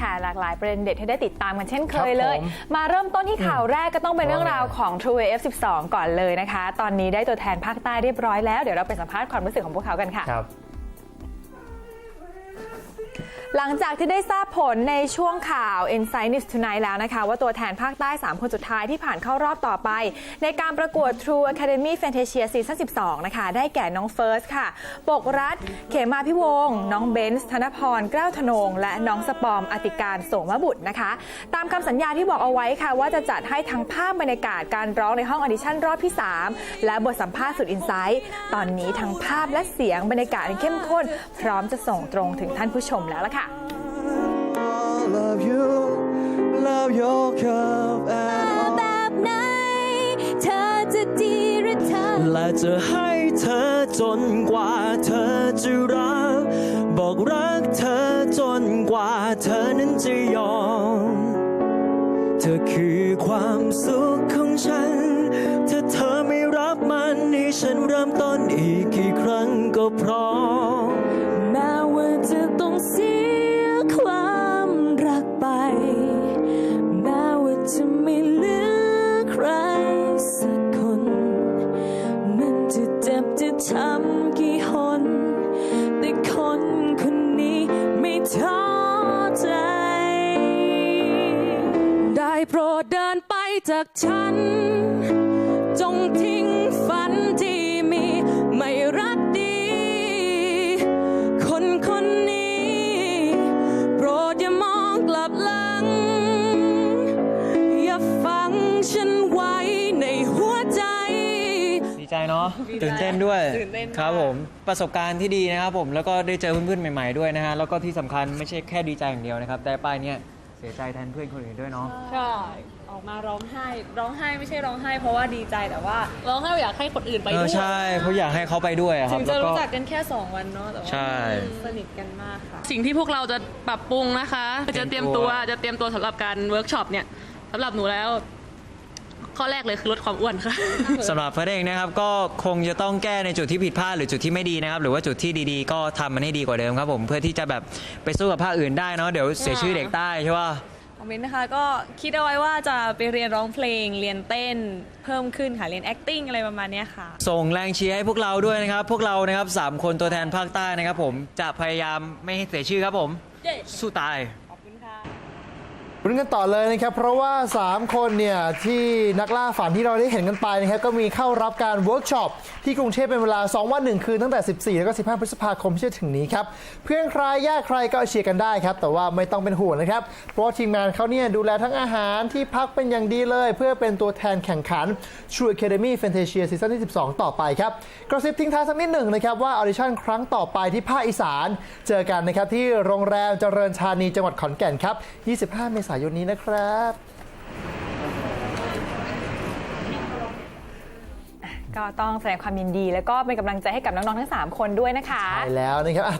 ค่ะหลากหลายประเด็นเด็ดให้ได้ติดตามกันเช่นเคครับยเลยผมมาเริ่มต้นที่ข่าวแรกก็ต้องเป็นเรื่องราวของ True AF 12 ก่อนเลยนะคะ ตอนนี้ได้ตัวแทนภาคใต้เรียบร้อยแล้ว เดี๋ยวเราไปสัมภาษณ์ความรู้สึกของพวกเขากันค่ะครับ หลังจากที่ได้ทราบผลในช่วงข่าว Insight News Tonight แล้วนะคะ ว่าตัวแทนภาคใต้ 3 คนสุดท้ายที่ผ่านเข้ารอบต่อไป ในการประกวด True Academy Fantasia Season 12 นะคะ ได้แก่น้องเฟิร์สค่ะ ปกรัฐ เขมาพิวง น้องเบนซ์ธนพรเกล้าธนง และน้องสปอมอติการโสมบุตรนะคะ ตามคำสัญญาที่บอกเอาไว้ค่ะ ว่าจะจัดให้ทั้งภาพบรรยากาศการร้องในห้องออดิชั่นรอบที่ 3 และบทสัมภาษณ์สุดอินไซต์ตอนนี้ทั้งภาพและเสียงบรรยากาศเข้มข้น พร้อมจะส่งตรงถึงท่านผู้ชมแล้วล่ะค่ะ เธอ และจะให้เธอจนกว่าเธอจะรัก บอกรักเธอจนกว่าเธอนั้นจะยอม เธอคือความสุขของฉัน ถ้าเธอไม่รับมันให้ฉันเริ่มต้นอีกกี่ครั้งก็พร้อม โปรดเดินไปจากฉัน จงทิ้งฝันที่มีไม่รักดี คนคนนี้ โปรดอย่ามองกลับหลัง อย่าฝังฉันไว้ในหัวใจ ดีใจเนาะตื่นเต้นด้วยครับผมประสบการณ์ที่ดีนะครับผมแล้วก็ได้เจอเพื่อนๆใหม่ ๆด้วยนะฮะแล้วก็ที่สำคัญไม่ใช่แค่ดีใจอย่างเดียวนะครับ แต่ป้ายเนี่ย เสียใจแทนเพื่อนคนอื่นด้วยเนาะ ใช่ออกมาร้องไห้ ร้องไห้ไม่ใช่ร้องไห้ เพราะว่าดีใจแต่ว่าร้องไห้อยากให้คนอื่นไปเอด้อวยใช่เพราะอยากให้เขาไปด้วยอะคถึรับงแล้จะวก็ รู้จักกันแค่ 2 วันเนาะแต่ว่าใช่ สนิทกันมากค่ะ สิ่งที่พวกเราจะปรับปรุงนะคะ จะเตรียมตัว จะเตรียมตัวสำหรับการเวิร์กช็อปเนี่ยสำหรับหนูแล้ว ข้อแรกเลยคือลดความอ้วนค่ะ สำหรับเฟิร์สเองนะครับก็คงจะต้องแก้ในจุดที่ผิดพลาดหรือจุดที่ไม่ดีนะครับ หรือว่าจุดที่ดีๆ ก็ทำมันให้ดีกว่าเดิมครับผมเพื่อที่จะแบบไปสู้กับภาคอื่นได้เนาะเดี๋ยวเสียชื่อเด็กใต้ใช่ป่ะคอมเมนต์นะคะก็คิดเอาไว้ว่าจะไปเรียนร้องเพลง เรียนเต้นเพิ่มขึ้นค่ะ เรียน acting อะไรประมาณเนี้ยค่ะ ส่งแรงเชียร์ให้พวกเราด้วยนะครับ พวกเรานะครับสามคนตัวแทนภาคใต้นะครับผมจะพยายามไม่ให้เสียชื่อครับผมเย้สู้ตายขอบคุณค่ะ รุ้นกันต่อเลยนะครับ เพราะว่า 3 คนเนี่ยที่นักล่าฝันที่เราได้เห็นกันไปนะครับก็มีเข้ารับการเวิร์กช็อปที่กรุงเทพเป็นเวลา 2 วัน 1 คืนตั้งแต่ 14 แล้วก็ 15 พฤษภาคมที่จะถึงนี้ครับ เพื่อนใครญาติใครก็เชียร์กันได้ครับ แต่ว่าไม่ต้องเป็นห่วงนะครับ เพราะทีมงานเขาเนี่ยดูแลทั้งอาหารที่พักเป็นอย่างดีเลย เพื่อเป็นตัวแทนแข่งขัน True Academy Fantasia ซีซั่นที่ 12 ต่อไปครับกระซิบทิ้งท้ายสักนิดหนึ่งนะครับว่าออดิชั่นครั้งต่อไปที่ภาคอีสาน เจอกันนะครับที่โรงแรมเจริญธานีจังหวัดขอนแก่นครับ 25 เมษายนนี้นะครับ ก็ต้องแสดงความยินดี แล้วก็เป็นกำลังใจให้กับน้องๆทั้ง 3 คนด้วยนะคะ ใช่แล้วนะครับอะ